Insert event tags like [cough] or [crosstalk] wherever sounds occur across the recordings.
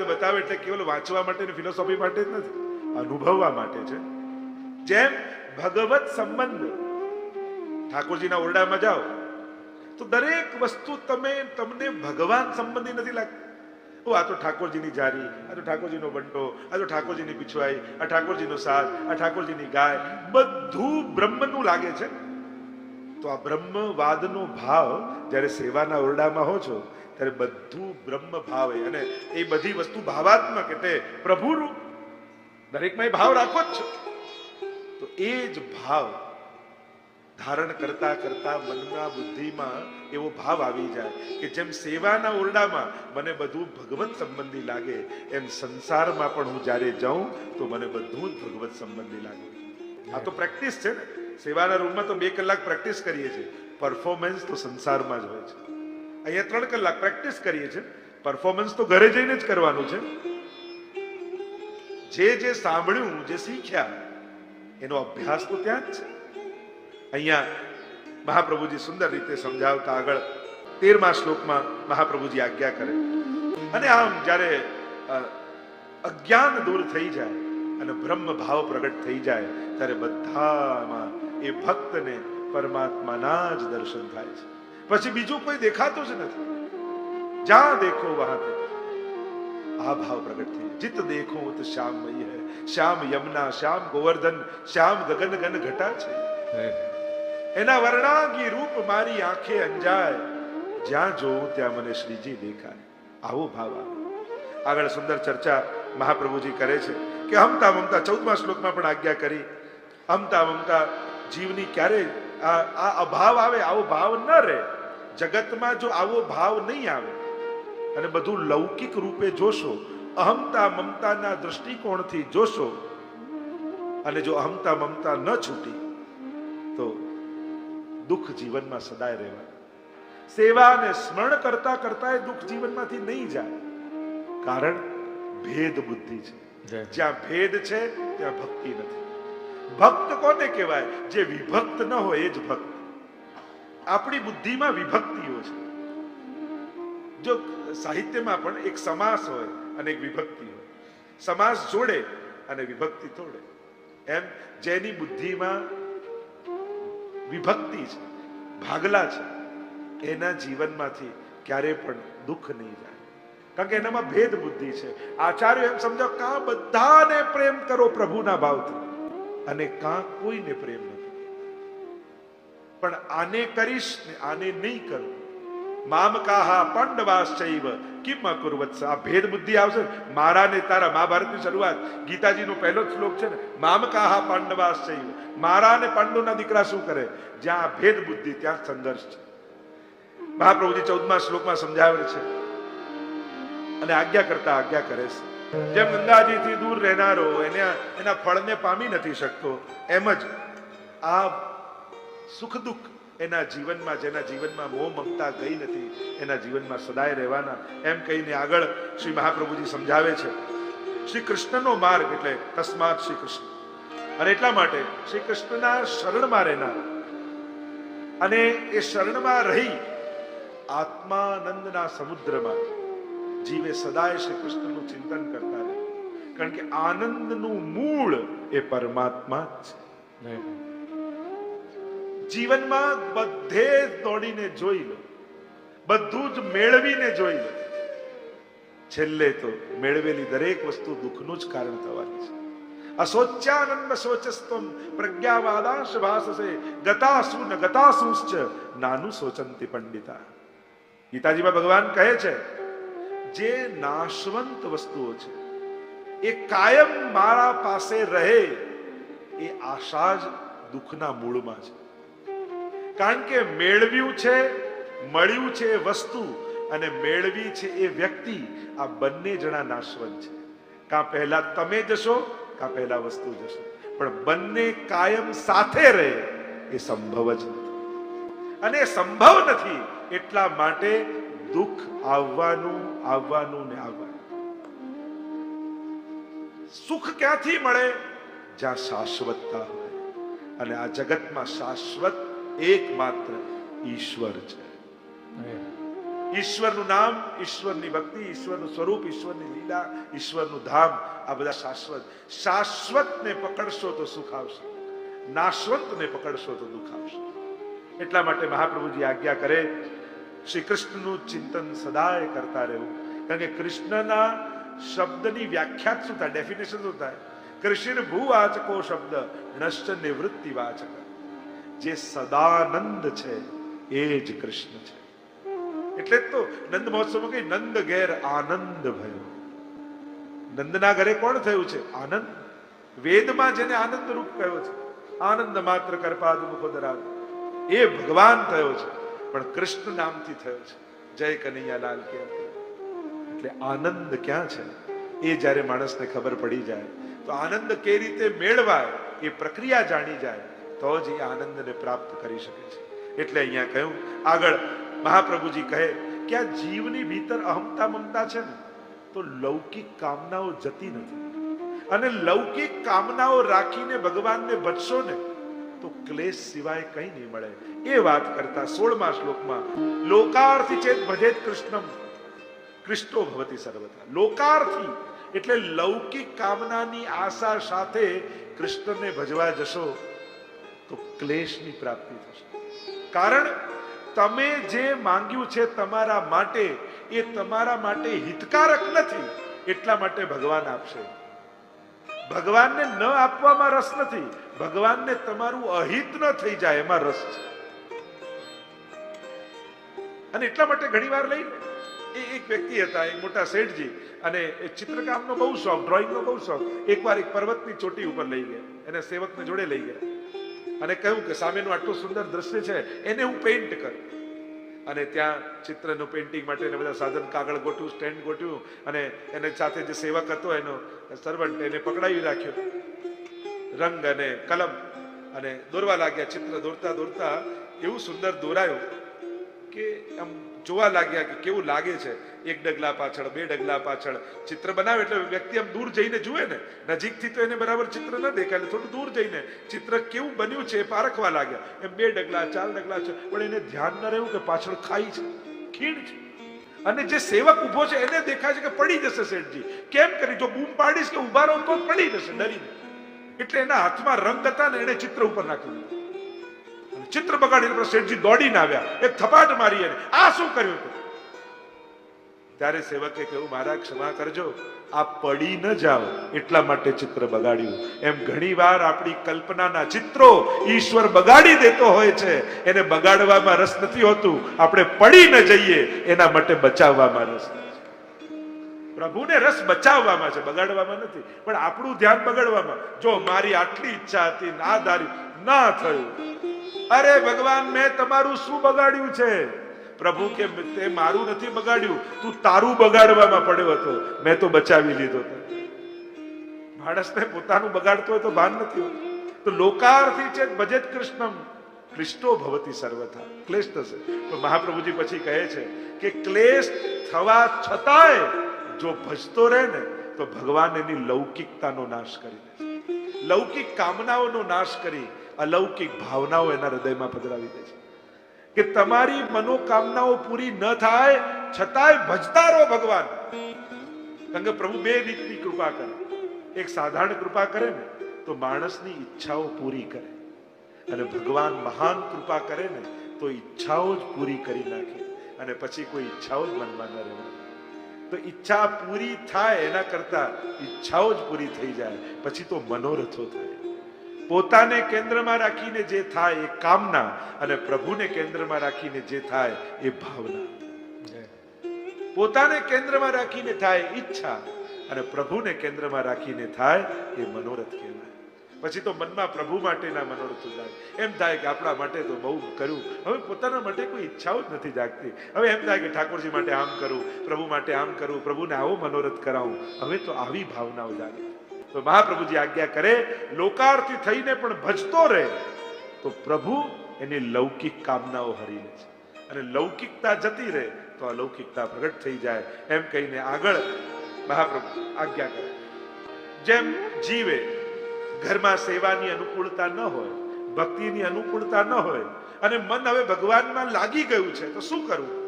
માર્ગ બતાવે એટલે કેવલ વાંચવા માટે ને ફિલોસોફી માટે જ નથી, અનુભવવા માટે છે. જેમ ભગવત સંબંધ, ઠાકોરજીના ઓરડામાં જાઓ, તો દરેક વસ્તુ તમે, તમને ભગવાન સંબંધી નથી લાગતી. ઓ, આ તો ઠાકોરજીની જારી, આ તો ઠાકોરજીનો બંટો આ તો ઠાકોરજીની પીછવાઈ, આ ઠાકોરજીનો સાથ આ ઠાકોરજીની ગાય, બધું બ્રહ્મનું લાગે છે. તો આ બ્રહ્મવાદનો ભાવ જ્યારે સેવાના ઓરડામાં હો છો ત્યારે બધું બ્રહ્મ ભાવે અને એ બધી વસ્તુ ભાવાત્મક એટલે પ્રભુરૂપ. દરેકમાં એ ભાવ રાખો જ છો. તો એ જ ભાવ ધારણ કરતા કરતા મનના બુદ્ધિમાં એવો ભાવ આવી જાય કે જેમ સેવાના ઓરડામાં મને બધું ભગવત સંબંધી લાગે, એમ સંસારમાં પણ હું જ્યારે જાઉં તો મને બધું જ ભગવત સંબંધી લાગે. આ તો પ્રેક્ટિસ છે ને. સેવાના રૂમમાં તો બે કલાક પ્રેક્ટિસ કરીએ છીએ. પરફોર્મન્સ તો સંસારમાં જ હોય છે. અહીંયા ત્રણ કલાક પ્રેક્ટિસ કરીએ છીએ. પરફોર્મન્સ તો ઘરે જઈને જ કરવાનું છે. જે જે સાંભળ્યું, જે શીખ્યા, એનો અભ્યાસ તો ત્યાં જ છે. અહીંયા મહાપ્રભુજી સુંદર રીતે સમજાવતા આગળ તેરમા શ્લોકમાં મહાપ્રભુજી આજ્ઞા કરે. અને આમ જ્યારે અજ્ઞાન દૂર થઈ જાય અને બ્રહ્મ ભાવ પ્રગટ થઈ જાય, ત્યારે બધામાં એ ભક્તને પરમાત્માના જ દર્શન થાય છે. પછી બીજું કોઈ દેખાતું જ નથી. જ્યાં દેખો વહાં તે. આ ભાવ પ્રગટ થઈ જીત દેખો તો શ્યામ મય હૈ. શ્યામ યમુના શ્યામ ગોવર્ધન શ્યામ ગગન ગન ઘટા છે. એના વર્ણાંગી રૂપ મારી આંખે અંજાય. જ્યાં જોઉં ત્યાં મને શ્રીજી દેખાય. આવો ભાવ આગળ સુંદર ચર્ચા મહાપ્રભુજી કરે છે કે હમતા મમતા ચૌદમા શ્લોકમાં પણ આજ્ઞા કરી. હમતા મમતા જીવની ક્યારે આ આ અભાવ આવે આવો ભાવ ન રહે. જગતમાં જો આવો ભાવ નહીં આવે અને બધું લૌકિક રૂપે જોશો અહમતા મમતાના દૃષ્ટિકોણથી જોશો અને જો અહમતા મમતા ન છૂટી તો દુઃખ જીવનમાં સદાય રહેવા. સેવા અને સ્મરણ કરતા કરતા એ દુઃખ જીવનમાંથી નહીં જાય. કારણ ભેદ બુદ્ધિ છે. જ્યાં ભેદ છે ત્યાં ભક્તિ નથી. ભક્ત કોને કહેવાય? જે વિભક્ત ન હોય એ જ ભક્ત. આપણી બુદ્ધિમાં વિભક્તિઓ છે. જો સાહિત્યમાં પણ એક સમાસ હોય અને એક વિભક્તિ હોય. સમાસ જોડે અને વિભક્તિ તોડે. એમ જેની બુદ્ધિમાં વિભક્તિ છે, ભાગલા છે, એના જીવનમાંથી ક્યારે પણ દુઃખ નહીં જાય. કારણ કે એનામાં ભેદ બુદ્ધિ છે. આચાર્ય એમ સમજો કા બધાને પ્રેમ કરો પ્રભુના ભાવથી? અને કા કોઈને પ્રેમ નથી પણ આને કરીશ ને આને નહીં કરું. મામ કાહા પાંડવાશ્ચૈવ, કિમ અકુર્વત્સ આ ભેદ બુદ્ધિ આવશે. મારા ને તારા મહાભારતની શરૂઆત. ગીતાજીનો પહેલો શ્લોક છે ને મામ કાહા પાંડવાશ્ચૈવ. મારા ને પાંડુના દીકરા શું કરે? જ્યાં ભેદ બુદ્ધિ, ત્યાં સંઘર્ષ છે. મહાપ્રભુજી ચૌદમા શ્લોકમાં સમજાવે છે. અને આજ્ઞા કરતા આજ્ઞા કરે છે. જેમ ગંગાજીથી દૂર રહેનારો, એને એના ફળને પામી નથી શકતો. એમ જ આ સુખ દુઃખ એના જીવનમાં, જેના જીવનમાં મોહ મમતા ગઈ નથી, એના જીવનમાં સદાય રહેવાના. એમ કહીને આગળ શ્રી મહાપ્રભુજી સમજાવે છે. શ્રી કૃષ્ણનો માર્ગ એટલે તસ્માત શ્રી કૃષ્ણ. અને એટલા માટે શ્રી કૃષ્ણના શરણમાં રહેનાર. અને એ શરણમાં રહી આત્માનંદના સમુદ્રમાં જીવે સદાય શ્રી કૃષ્ણનું ચિંતન કરતા રહે. કારણ કે આનંદનું મૂળ એ પરમાત્મા જ છે. જીવનમાં બધે જ દોડીને જોઈ લો. બધું જ મેળવીને જોઈ લો. છેલ્લે તો મેળવેલી દરેક વસ્તુ દુઃખનું જ કારણ થવાની છે. અશોચ્યાનંદ શોચસ્તમ, પ્રજ્ઞાવાદાશ ભાષસે ગતાસુ ન નાનું શોચંતી પંડિતા. ગીતાજીમાં ભગવાન કહે છે, જે નાશવંત વસ્તુઓ છે, એ કાયમ મારા પાસે રહે, એ આશા જ દુઃખના મૂળમાં છે. કારણ કે મેળવ્યું છે, મળ્યું છે એ વસ્તુ અને મેળવી છે એ વ્યક્તિ આ બંને જણા નાશવંત છે. કાં પહેલા તમે જશો, કાં પહેલા વસ્તુ જશો. પણ બંને કાયમ સાથે રહે એ સંભવ જ નથી. અને સંભવ નથી એટલા માટે દુઃખ આવવાનું આવવાનું ને આવવાનું. સુખ ક્યાંથી મળે? જ્યાં શાશ્વતતા હોય. અને આ જગતમાં શાશ્વત એકમાત્ર ઈશ્વર છે. ઈશ્વરનું નામ ઈશ્વરની ભક્તિ ઈશ્વરનું સ્વરૂપ ઈશ્વરની લીલા ઈશ્વરનું ધામ આ બધા શાશ્વત. શાશ્વતને પકડશો તો સુખ આવશે. નાશવંતને પકડશો તો દુઃખ આવશે. એટલા માટે મહાપ્રભુજી આજ્ઞા કરે શ્રી કૃષ્ણનું ચિંતન સદાય કરતા રહેવું. કારણ કે કૃષ્ણના શબ્દની વ્યાખ્યા શું થાય? ડેફિનેશન શું થાય? કૃષ્ણ ભૂવાચકો શબ્દ નશ્ચ નિવૃત્તિ વાચક જે સદાનંદ છે, એ જ કૃષ્ણ છે. એટલે જ તો નંદ મહોત્સવમાં કઈ નંદ ઘેર આનંદ ભયો. નંદના ઘરે કોણ થયું છે? આનંદ. વેદમાં જેને આનંદ રૂપ કહ્યો છે. આનંદ માત્ર કરપાદ મુખોદરા એ ભગવાન થયો છે, પણ કૃષ્ણ નામથી થયો છે. જય કનૈયા લાલ કે એટલે આનંદ ક્યાં છે? એ જ્યારે માણસને ખબર પડી જાય, તો આનંદ કે રીતે મેળવાય, એ પ્રક્રિયા જાણી જાય. તો જ એ આનંદને પ્રાપ્ત કરી શકે છે. એટલે અહીંયા કહ્યું, આગળ મહાપ્રભુજી કહે કે આ જીવની ભીતર અહમતા મમતા છે ને, તો લૌકિક કામનાઓ જતી નથી. અને લૌકિક કામનાઓ રાખીને ભગવાનને બચશો ને, તો ક્લેશ સિવાય કંઈ નહીં મળે. એ વાત કરતા સોળમા શ્લોકમાં, લોકાર્થી ચેત ભજેત કૃષ્ણમ, કૃષ્ણો ભવતી સર્વથા. લોકાર્થી એટલે લૌકિક કામનાની આશા સાથે કૃષ્ણને ભજવા જશો. તો ક્લેશની પ્રાપ્તિ થશે. કારણ તમે જે માંગ્યું છે તમારા માટે, એ તમારા માટે હિતકારક નથી. એટલા માટે ભગવાન આપશે. ભગવાનને ન આપવામાં રસ નથી. ભગવાનને તમારું અહિત ન થઈ જાય, એમાં રસ છે. અને એટલા માટે ઘણી વાર લઈને એ એક વ્યક્તિ હતા, એક મોટા શેઠજી, અને એ ચિત્રકામનો બહુ શોખ, ડ્રોઈંગનો બહુ શોખ. એકવાર એક પર્વતની ચોટી ઉપર લઈ ગયા. એને સેવકને જોડે લઈ ગયા. અને કહ્યું કે સામેનું આટલું સુંદર દ્રશ્ય છે, એને હું પેઇન્ટ કર. અને ત્યાં ચિત્રનું પેઇન્ટિંગ માટે એને બધા સાધન કાગળ ગોઠવ્યું સ્ટેન્ડ ગોઠવ્યું, અને એને સાથે જે સેવક હતો, એનો સર્વન્ટ એને પકડાવી રાખ્યો. રંગ અને કલમ અને દોરવા લાગ્યા, ચિત્ર દોરતા દોરતા એવું સુંદર દોરાયું કે આમ જોવા લાગ્યા કે કેવું લાગે છે? એક ડગલા પાછળ, બે ડગલા પાછળ ચિત્ર બનાવે એટલે વ્યક્તિ આમ દૂર જઈને જુએ ને. નજીકથી તો એને બરાબર ચિત્ર ન દેખાય થોડું દૂર જઈને ચિત્ર કેવું બન્યું છે એ પારખવા લાગ્યા. એમ બે ડગલા, ચાર ડગલા છે, પણ એને ધ્યાન ન રહ્યું કે પાછળ ખાઈ છે, ખીણ છે. અને જે સેવક ઊભો છે એને દેખાય છે કે પડી જશે શેઠજી. કેમ કરી? જો બૂમ પાડીશ કે ઊભા રહો તો પડી જશે, ડરીને. એટલે એના હાથમાં રંગ હતા ને એને ચિત્ર ઉપર નાખી દીધું ચિત્ર બગાડીને પણ શેઠજી દોડીને આવ્યા. એ થપાટ મારી એને. આ શું કર્યું હતું ત્યારે સેવકે કહ્યું, મારા, ક્ષમા કરજો. આ પડી ન જાઓ. એટલા માટે ચિત્ર બગાડ્યું. એમ ઘણીવાર આપણી કલ્પનાના ચિત્રો ઈશ્વર બગાડી દેતો હોય છે. એને બગાડવામાં રસ નથી હોતું. આપણે પડી ન જઈએ. એના માટે બચાવવામાં રસ પ્રભુને રસ બચાવવામાં છે. બગાડવામાં નથી. પણ આપણું ધ્યાન બગાડવામાં. જો મારી આટલી ઈચ્છા હતી, ના ધારી, ના થયું. અરે ભગવાન, મેં તમારું શું બગાડ્યું છે? પ્રભુ કે તે મારું નથી બગાડ્યું, તું તારું બગાડવામાં પડ્યો હતો. મેં તો બચાવી લીધો માણસને પોતાનું બગાડતો હોય તો ભાન નથી હોતું. તો લોકાર્થી છે ભજત કૃષ્ણમ. ક્લિષ્ટો ભવતી સર્વથા. ક્લેશ થશે. તો મહાપ્રભુજી પછી કહે છે કે ક્લેશ થવા છતાંય જો ભજતો રહે ને, તો ભગવાન એની લૌકિકતાનો નાશ કરી દે લૌકિક કામનાઓનો નાશ કરી અલૌકિક ભાવનાઓ એના હૃદયમાં પધરાવી દે છે. કે તમારી મનોકામનાઓ પૂરી ન થાય, છતાંય ભજતા રહો ભગવાન. કારણ કે પ્રભુ બે રીતની કૃપા કરે. એક સાધારણ કૃપા કરે ને, તો માણસની ઈચ્છાઓ પૂરી કરે. અને ભગવાન મહાન કૃપા કરે ને, તો ઈચ્છાઓ જ પૂરી કરી નાખે. અને પછી કોઈ ઈચ્છાઓ જ મનમાં ન રહે. તો ઈચ્છા પૂરી થાય એના કરતા ઈચ્છાઓ જ પૂરી થઈ જાય. પછી તો મનોરથો થાય. પોતાને કેન્દ્રમાં રાખીને જે થાય એ કામના અને પ્રભુને કેન્દ્રમાં રાખીને જે થાય એ ભાવના. પોતાને કેન્દ્રમાં રાખીને થાય ઈચ્છા અને પ્રભુને કેન્દ્રમાં રાખીને થાય એ મનોરથ કહેવાય. પછી તો મનમાં પ્રભુ માટેના મનોરથ જાય એમ થાય કે આપણા માટે તો બહુ કર્યું. હવે પોતાના માટે કોઈ ઈચ્છાઓ જ નથી જાગતી. હવે એમ થાય કે ઠાકોરજી માટે આમ કરું પ્રભુ માટે આમ કરું પ્રભુને આવો મનોરથ કરાવું. હવે તો આવી ભાવનાઓ જાગે. તો મહાપ્રભુજી આજ્ઞા કરે, લોકાર્થી થઈને પણ ભજતો રહે. તો પ્રભુ એની લૌકિક કામનાઓ હરી લે છે. અને લૌકિકતા જતી રહે તો અલૌકિકતા પ્રગટ થઈ જાય. એમ કહીને આગળ મહાપ્રભુ આજ્ઞા કરે. જેમ જીવે ઘરમાં સેવાની અનુકૂળતા ન હોય, ભક્તિની અનુકૂળતા ન હોય, અને મન હવે ભગવાનમાં લાગી ગયું છે, તો શું કરવું?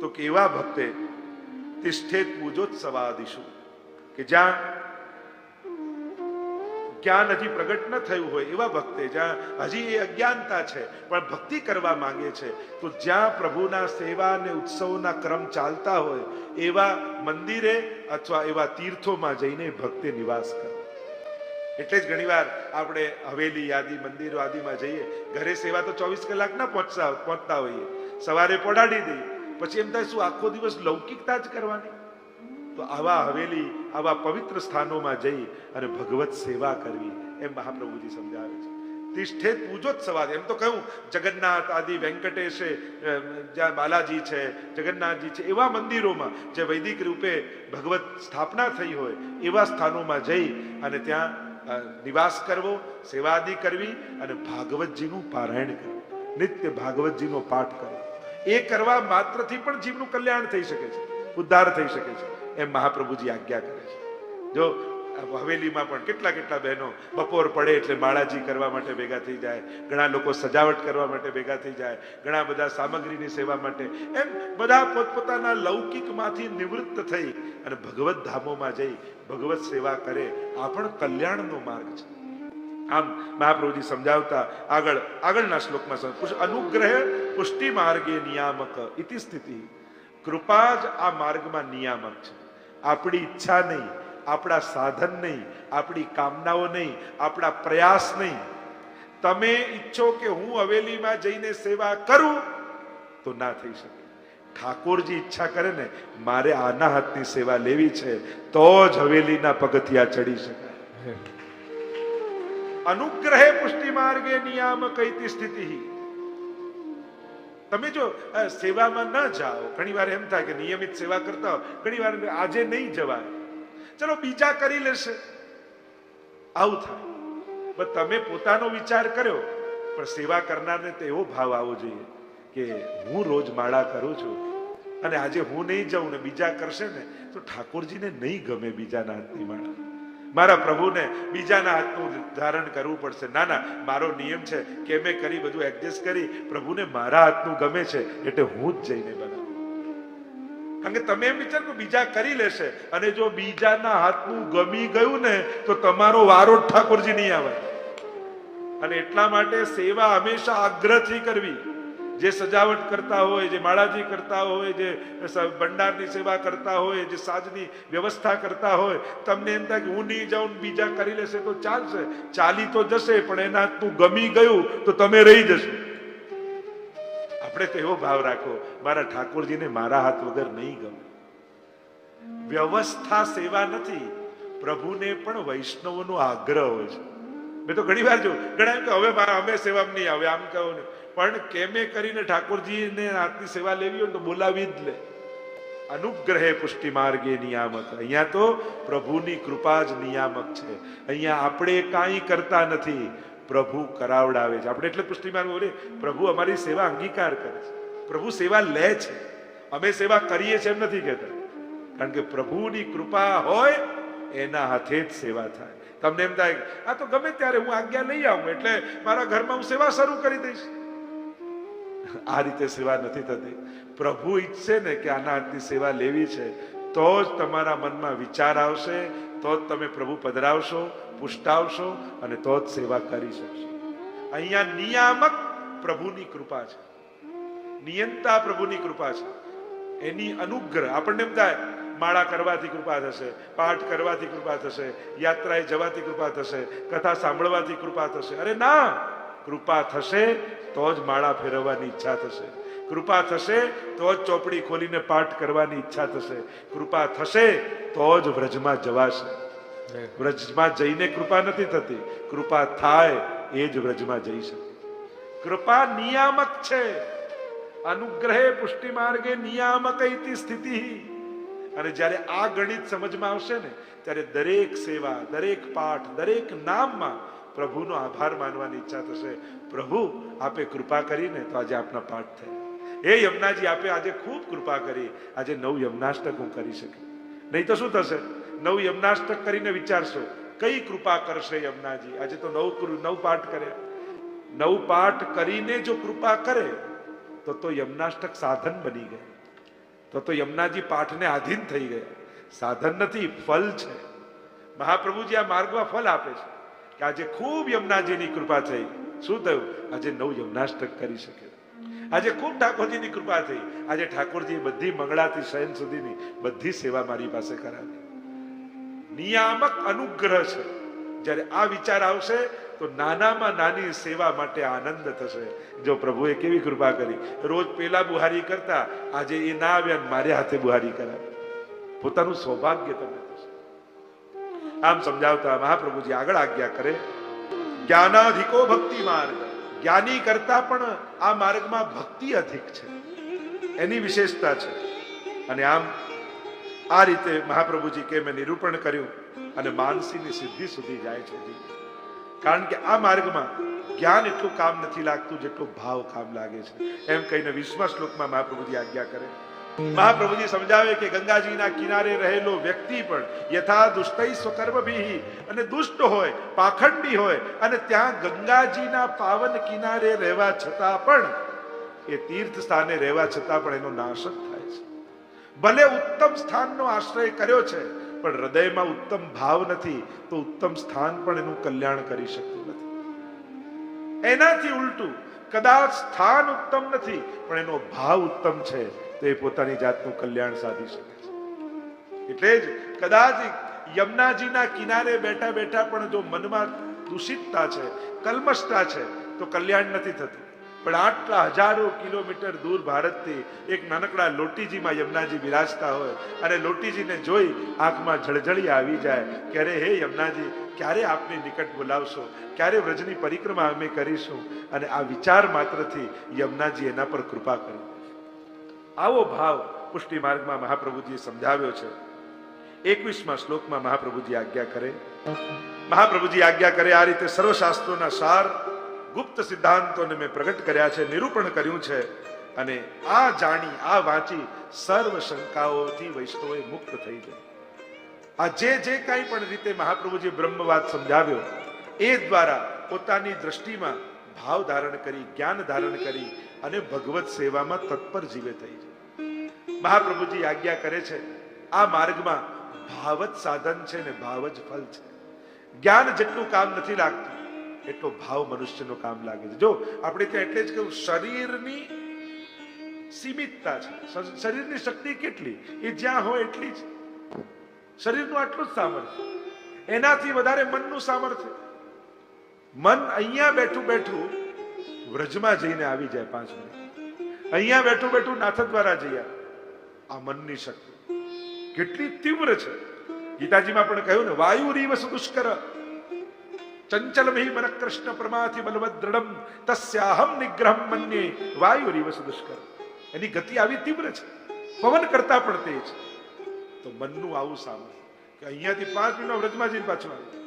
તો કેવા ભક્તે તિષ્ઠેત પૂજોત્સવાદિશુ કે જ્યાં જ્ઞાન હજી પ્રગટ ન થયું હોય એવા ભક્તે જ્યાં હજી એ અજ્ઞાનતા છે, પણ ભક્તિ કરવા માંગે છે, તો જ્યાં પ્રભુના સેવા અને ઉત્સવના ક્રમ ચાલતા હોય, એવા મંદિરે અથવા એવા તીર્થોમાં જઈને ભક્તે નિવાસ કરે. એટલે જ ઘણીવાર આપણે હવેલી યાદી મંદિરો આદિમાં જઈએ, ઘરે સેવા તો ચોવીસ કલાક ના પહોંચતા પહોંચતા હોઈએ. સવારે પડાડી દઈએ. પછી એમ થાય શું આખો દિવસ લૌકિકતા જ કરવાની? તો આવા હવેલી, આવા પવિત્ર સ્થાનોમાં જઈ અને ભગવત સેવા કરવી એમ મહાપ્રભુજી સમજાવે છે. તિષ્ઠે પૂજોત્સવાદ, એમ તો કહ્યું જગન્નાથ આદિ વેંકટેશે જ્યાં બાલાજી છે, જગન્નાથજી છે, એવા મંદિરોમાં જે વૈદિક રૂપે ભગવત સ્થાપના થઈ હોય, એવા સ્થાનોમાં જઈ અને ત્યાં નિવાસ કરવો, સેવાદિ કરવી અને ભાગવતજીનું પારાયણ કરવું. નિત્ય ભાગવતજીનો પાઠ કરવો. એ કરવા માત્રથી પણ જીવનું કલ્યાણ થઈ શકે છે, ઉદ્ધાર થઈ શકે છે. એમ મહાપ્રભુજી આજ્ઞા કરે છે. જો હવેલીમાં પણ કેટલા કેટલા બહેનો બપોર પડે એટલે માળાજી કરવા માટે ભેગા થઈ જાય, ઘણા લોકો સજાવટ કરવા માટે ભેગા થઈ જાય, ઘણા બધા સામગ્રીની સેવા માટે, એમ બધા પોતપોતાના લૌકિકમાંથી નિવૃત્ત થઈ અને ભગવત ધામોમાં જઈ ભગવત સેવા કરે, આ પણ કલ્યાણનો માર્ગ છે. આમ મહાપ્રભુજી સમજાવતા આગળ, આગળના શ્લોકમાં અનુગ્રહ પુષ્ટિ માર્ગે નિયામક ઇતિ સ્થિતિ કૃપા જ આ માર્ગમાં નિયામક છે. આપણી ઈચ્છા નહીં આપણા સાધન નહીં આપણી કામનાઓ નહીં આપણા પ્રયાસ નહીં. તમે ઈચ્છો કે હું હવેલીમાં જઈને સેવા કરું તો ના થઈ શકે. ઠાકોરજી ઈચ્છા કરે ને મારે આના હાથની સેવા લેવી છે તો જ હવેલીના પગથિયા ચડી શકાય. અનુગ્રહે પુષ્ટિ માર્ગે નિયામક ઇતિ સ્થિતિ તમે જો સેવામાં ન જાઓ ઘણી વાર એમ થાય કે નિયમિત સેવા કરતા હો ઘણી વાર આજે નહીં જવાય. ચલો બીજા કરી લેશે. આવું થાય. પણ તમે પોતાનો વિચાર કર્યો, પણ સેવા કરનારને તો એવો ભાવ આવવો જોઈએ કે હું રોજ માળા કરું છું અને આજે હું નહીં જાઉં ને બીજા કરશે ને, તો ઠાકોરજીને નહીં ગમે બીજાના હાથની માળા. મારા પ્રભુને બીજાના હાથનું ધારણ કરવું પડશે. ના ના, મારો નિયમ છે કે મેં કરી બધું એડજસ્ટ કરી, પ્રભુને મારા હાથનું ગમે છે એટલે હું જ જઈને બનાવું. કારણ કે તમે એમ વિચાર બીજા કરી લેશે અને જો બીજાના હાથનું ગમી ગયું ને, તો તમારો વારો ઠાકોરજી નહીં આવે. અને એટલા માટે સેવા હંમેશા આગ્રહથી કરવી. જે સજાવટ કરતા હોય, જે માળાજી કરતા હોય, જે ભંડારની સેવા કરતા હોય, જે સાજની વ્યવસ્થા કરતા હોય, તમને એમ થાય કે હું નહીં જાઉં બીજા કરી લેશે તો ચાલશે. ચાલી તો જશે, પણ એના તું ગમી ગયું તો તમે રહી જશો. આપણે તો એવો ભાવ રાખો, મારા ઠાકોરજીને મારા હાથ વગર નહીં ગમે. વ્યવસ્થા સેવા નથી, પ્રભુને પણ વૈષ્ણવનો આગ્રહ હોય છે. મેં તો ઘણી વાર જોયું, ઘણા એમ કે હવે અમે સેવામાં નહીં આવે, આમ કહો ને. પણ કેમે કરીને ઠાકોરજીને હાથની સેવા લેવી હોય તો બોલાવી જ લે. અનુગ્રહે પુષ્ટિ માર્ગે નિયામક. અહીંયા તો પ્રભુની કૃપા જ નિયામક છે. અહીંયા આપણે કાંઈ કરતા નથી. પ્રભુ કરાવડાવે છે. આપણે એટલે પુષ્ટિ માર્ગ બોલે, પ્રભુ અમારી સેવા અંગીકાર કરે છે. પ્રભુ સેવા લે છે. અમે સેવા કરીએ છીએ એમ નથી કહેતા. કારણ કે પ્રભુની કૃપા હોય, એના હાથે જ સેવા થાય. તમને એમ થાય આ તો ગમે ત્યારે હું આજ્ઞા લઈ આવું, એટલે મારા ઘરમાં હું સેવા શરૂ કરી દઈશ. [laughs] આ રીતે સેવા નથી થતી. પ્રભુ ઈચ્છે ને કે આના હાથની સેવા લેવી છે, તો જ તમારા મનમાં વિચાર આવશે, તો જ તમે પ્રભુ પધરાવશો, પુષ્ટાવશો અને તો જ સેવા કરી શકશો. અહીંયા નિયામક પ્રભુની કૃપા છે. નિયંતા પ્રભુની કૃપા છે. એની અનુગ્રહ, આપણને એમ થાય માળા કરવાથી કૃપા થશે, પાઠ કરવાથી કૃપા થશે, યાત્રાએ જવાથી કૃપા થશે, કથા સાંભળવાથી કૃપા થશે. અરે ના! કૃપા થશે તો જ માળા ફેરવવાની ઈચ્છા થશે. કૃપા થશે તો જ ચોપડી ખોલીને પાઠ કરવાની ઈચ્છા થશે. કૃપા થશે તો જ વ્રજમાં જવાશે. વ્રજમાં જઈને કૃપા નથી થતી. કૃપા થાય એ જ વ્રજમાં જઈ શકે. કૃપા નિયામક છે. અનુગ્રહે પુષ્ટિ માર્ગે નિયામક સ્થિતિ. અને જ્યારે આ ગણિત સમજમાં આવશે ને ત્યારે દરેક સેવા દરેક પાઠ દરેક નામમાં પ્રભુનો આભાર માનવાની ઈચ્છા થશે. પ્રભુ, આપે કૃપા કરીને તો આજે આપના પાઠ થાય. હે યમુનાજી આપે આજે ખૂબ કૃપા કરી. આજે નવ યમનાષ્ટક હું કરી શકી. નહીં તો શું થશે? નવ યમનાષ્ટક કરીને વિચારશો, કઈ કૃપા કરશે યમુનાજી? આજે તો નવ નવ પાઠ કર્યા. નવ પાઠ કરીને જો કૃપા કરે, તો તો યમનાષ્ટક સાધન બની ગયા. તો તો યમુનાજી પાઠને આધીન થઈ ગયા. સાધન નથી, ફલ છે. મહાપ્રભુજી આ માર્ગમાં ફલ આપે છે. કે આજે ખૂબ યમુનાજીની કૃપા થઈ. શું થયું? આજે નવ યમુનાષ્ટક કરી શકે. આજે ખૂબ ઠાકોરજીની કૃપા થઈ. આજે ઠાકોરજી બધી મંગળાથી શયન સુધીની બધી સેવા મારી પાસે કરાવી. નિયામક અનુગ્રહ છે. જ્યારે આ વિચાર આવશે, તો નાનામાં નાની સેવા માટે આનંદ થશે. જો પ્રભુએ કેવી કૃપા કરી? રોજ પેલા બુહારી કરતા, આજે એ ના આવ્યા મારે હાથે બુહારી કરાવી. પોતાનું સૌભાગ્ય તમે આમ સમજાવતા મહાપ્રભુજી આગળ આજ્ઞા કરે, જ્ઞાનાધિકો ભક્તિ માર્ગ. જ્ઞાની કરતા પણ આ માર્ગમાં ભક્તિ અધિક છે. એની વિશેષતા છે. અને આમ આ રીતે મહાપ્રભુજી કે મેં નિરૂપણ કર્યું અને માનસીની સિદ્ધિ સુધી જાય છે કારણ કે આ માર્ગમાં જ્ઞાન એટલું કામ નથી લાગતું જેટલું ભાવ કામ લાગે છે. એમ કહીને વિશ્વ શ્લોકમાં મહાપ્રભુજી આજ્ઞા કરે મહાપ્રભુજી સમજાવે કે ગંગાજીના કિનારે રહેલો વ્યક્તિ પણ યથા દુષ્ટૈ સ્વકર્મભી અને દુષ્ટ હોય, પાખંડી હોય અને ત્યાં ગંગાજીના પાવન કિનારે રહેવા છતાં પણ, એ તીર્થ સ્થાને રહેવા છતાં પણ એનો નાશ થાય છે. ભલે ઉત્તમ સ્થાનનો આશ્રય કર્યો છે, પણ હૃદયમાં ઉત્તમ ભાવ નથી, તો ઉત્તમ સ્થાન પણ એનું કલ્યાણ કરી શકતું નથી. એનાથી ઉલટું કદાચ સ્થાન ઉત્તમ નથી, પણ એનો ભાવ ઉત્તમ છે. તો એ પોતાની જાતનું કલ્યાણ સાધી શકે છે. એટલે જ કદાચ યમુનાજીના કિનારે બેઠા બેઠા પણ જો મનમાં દૂષિતતા છે કલમશતા છે, તો કલ્યાણ નથી થતું. પણ આટલા હજારો કિલોમીટર દૂર ભારતથી એક નાનકડા લોટીજીમાં યમુનાજી બિરાજતા હોય અને લોટીજીને જોઈ આંખમાં ઝળઝળી આવી જાય કે અરે હે યમુનાજી, ક્યારે આપની નિકટ બોલાવશો? ક્યારે વ્રજની પરિક્રમા અમે કરીશું? અને આ વિચાર માત્રથી યમુનાજી એના પર કૃપા કરી. આવો ભાવ પુષ્ટિ માર્ગમાં મહાપ્રભુજીએ સમજાવ્યો છે. એકવીસમાં શ્લોકમાં મહાપ્રભુજી આજ્ઞા કરે. મહાપ્રભુજી આજ્ઞા કરે, આ રીતે સર્વશાસ્ત્રોના સાર ગુપ્ત સિદ્ધાંતોને મેં પ્રગટ કર્યા છે, નિરૂપણ કર્યું છે અને આ જાણી, આ વાંચી સર્વ શંકાઓથી વૈષ્ણવે મુક્ત થઈ જાય આ જે જે કાંઈ પણ રીતે મહાપ્રભુજી બ્રહ્મવાદ સમજાવ્યો, એ દ્વારા પોતાની દ્રષ્ટિમાં ભાવ ધારણ કરી, જ્ઞાન ધારણ કરી અને ભગવત સેવામાં તત્પર જીવે થઈ છે. મહાપ્રભુજી આજ્ઞા કરે છે, આ માર્ગમાં ભાવ જ સાધન છે ને ભાવ જ ફલ છે. જ્ઞાન જેટલું કામ નથી લાગતું, એટલો ભાવ મનુષ્યનો કામ લાગે છે. જો આપણે ત્યાં એટલે જ કહ્યું શરીરની સીમિતતા છે. શરીરની શક્તિ કેટલી? એ જ્યાં હોય એટલી જ. શરીરનું આટલું જ સામર્થ્ય એનાથી વધારે મનનું સામર્થ્ય મન અહીંયા બેઠું બેઠું વ્રજમાં જઈને આવી જાય પાંચ મિનિટ. અહીંયા બેઠું બેઠું નાથ દ્વારા જઈયા આ મનની શક્તિ. કેટલી તીવ્ર છે. ગીતાજીમાં પણ કહ્યું ને વાયુ રીવસ દુષ્કર ચંચલ મહી મન કૃષ્ણ પ્રમાથી બલવદ દ્રઢમ, તસ્યાહમ નિગ્રહમ મન્યે. વાયુ રીવસ દુષ્કર એની ગતિ આવી તીવ્ર છે. પવન કરતા પણ તેજ. તો મનનું આવું સામર્થ્ય. કે અહીંયાથી પાંચ મિનિટ વ્રજમાં જઈને પાછું આવે.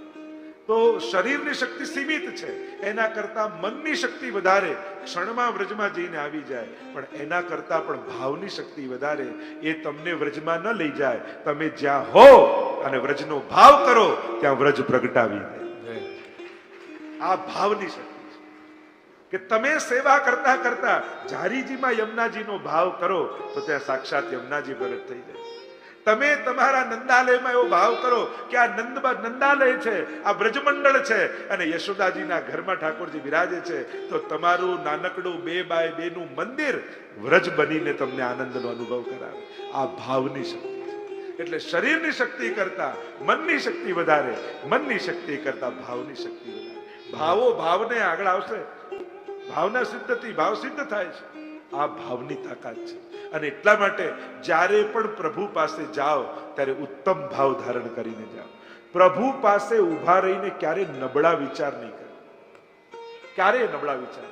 તો શરીરની શક્તિ સીમિત છે. એના કરતા મનની શક્તિ વધારે, ક્ષણમાં વ્રજમાં જઈને આવી જાય. પણ એના કરતા પણ ભાવની શક્તિ વધારે, એ તમને વ્રજમાં ન લઈ જાય. તમે જ્યાં હો અને વ્રજનો ભાવ કરો, ત્યાં વ્રજ પ્રગટાવી દે. આ ભાવની શક્તિ છે. કે તમે સેવા કરતા કરતા જારીજીમાં યમુનાજીનો ભાવ કરો, તો ત્યાં સાક્ષાત યમુનાજી પ્રગટ થઈ જાય. તમે તમારા નંદાલયમાં એવો ભાવ કરો કે આ નંદ નંદાલય છે, આ બ્રજમંડળ છે અને યશોદાજીના ઘરમાં ઠાકોરજી બિરાજે છે, તો તમારું નાનકડું બે બાય બે નું મંદિર વ્રજ બનીને તમને આનંદનો અનુભવ કરાવે. આ ભાવની શક્તિ. એટલે શરીરની શક્તિ કરતા મનની શક્તિ વધારે, મનની શક્તિ કરતા ભાવની શક્તિ વધારે. ભાવો ભાવને આગળ આવશે. ભાવના સિદ્ધથી ભાવ સિદ્ધ થાય છે. આ ભાવની તાકાત છે. અને એટલા માટે જ્યારે પણ પ્રભુ પાસે જાઓ, ત્યારે ઉત્તમ ભાવ ધારણ કરીને જાઓ. પ્રભુ પાસે ઊભા રહીને ક્યારે નબળા વિચાર નહીં કરો. ક્યારે નબળા વિચાર?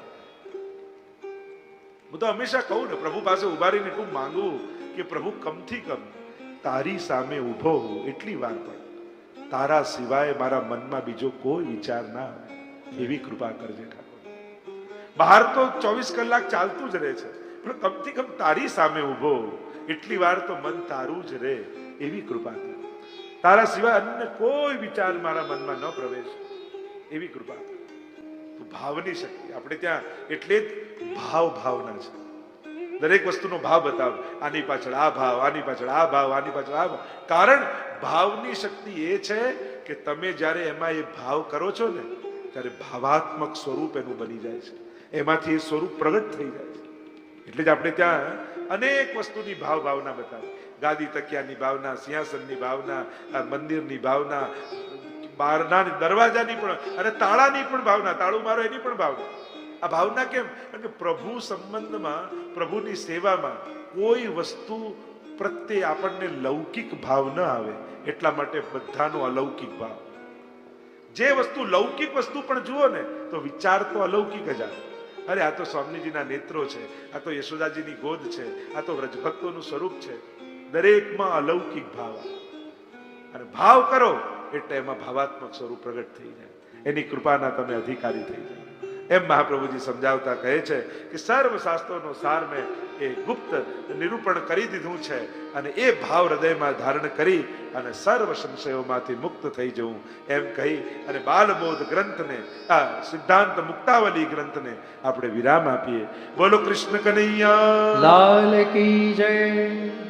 હું તો હંમેશા કહું ને, પ્રભુ પાસે ઊભા રહીને એટલું માંગવું કે પ્રભુ કમથી કમ તારી સામે ઊભો હું એટલી વાર પણ. તારા સિવાય મારા મનમાં બીજો કોઈ વિચાર ના આવે એવી કૃપા કરજે ઠાકોર. બહાર તો ચોવીસ કલાક ચાલતું જ રહે છે. પણ કમથી કમ તારી સામે ઊભો, એટલી વાર તો મન તારું જ રહે એવી કૃપા કર તારા સિવાય અન્ય કોઈ વિચાર મારા મનમાં ન પ્રવેશ એવી કૃપા કર ભાવની શક્તિ. આપણે ત્યાં એટલે જ ભાવ ભાવના છે. દરેક વસ્તુનો ભાવ બતાવો. આની પાછળ આ ભાવ, આની પાછળ આ ભાવ, આની પાછળ આ ભાવ. કારણ ભાવની શક્તિ એ છે કે તમે જ્યારે એમાં એ ભાવ કરો છો ને, ત્યારે ભાવાત્મક સ્વરૂપ એનું બની જાય છે. એમાંથી એ સ્વરૂપ પ્રગટ થઈ જાય છે. એટલે જ આપણે ત્યાં અનેક વસ્તુની ભાવ ભાવના બતાવી. ગાદી તકિયાની ભાવના, સિંહાસનની ભાવના મંદિરની ભાવના બારના દરવાજાની પણ, અને તાળાની પણ ભાવના, તાળું મારો એની પણ ભાવના. આ ભાવના કેમ? કે પ્રભુ સંબંધમાં, પ્રભુની સેવામાં કોઈ વસ્તુ પ્રત્યે આપણને લૌકિક ભાવ ન આવે, એટલા માટે બધાનો અલૌકિક ભાવ. જે વસ્તુ લૌકિક વસ્તુ પણ જુઓ ને, તો વિચાર તો અલૌકિક જ આવે. અરે, આ તો સ્વામીજીના નેત્રો છે, આ તો યશોદાજીની ગોદ છે, આ તો વ્રજભક્તોનું સ્વરૂપ છે. દરેકમાં અલૌકિક ભાવ અને ભાવ કરો, એટલે એમાં ભાવાત્મક સ્વરૂપ પ્રગટ થઈ જાય. એની કૃપાના તમે અધિકારી થઈ જાય એમ મહાપ્રભુજી સમજાવતા કહે છે કે સર્વ શાસ્ત્રોનો સાર મેં એ ગુપ્ત નિરૂપણ કરી દીધું છે અને એ ભાવ હૃદયમાં ધારણ કરી અને સર્વ સંશયોમાંથી મુક્ત થઈ જવું. એમ કહી અને બાલબોધ ગ્રંથને, આ સિદ્ધાંત મુક્તાવલી ગ્રંથને આપણે વિરામ આપીએ. બોલો કૃષ્ણ કનૈયા. લાલ કી જય.